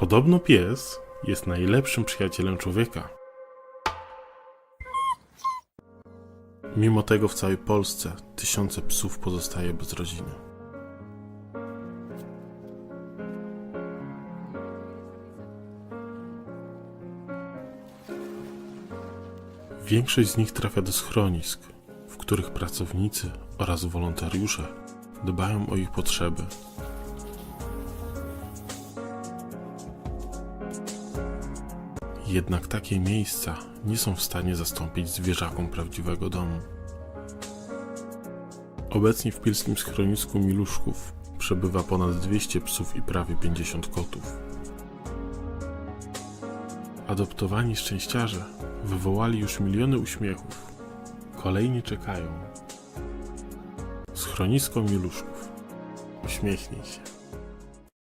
Podobno pies jest najlepszym przyjacielem człowieka. Mimo tego w całej Polsce tysiące psów pozostaje bez rodziny. Większość z nich trafia do schronisk, w których pracownicy oraz wolontariusze dbają o ich potrzeby. Jednak takie miejsca nie są w stanie zastąpić zwierzakom prawdziwego domu. Obecnie w pilskim schronisku Miluszków przebywa ponad 200 psów i prawie 50 kotów. Adoptowani szczęściarze wywołali już miliony uśmiechów. Kolejni czekają. Schronisko Miluszków. Uśmiechnij się.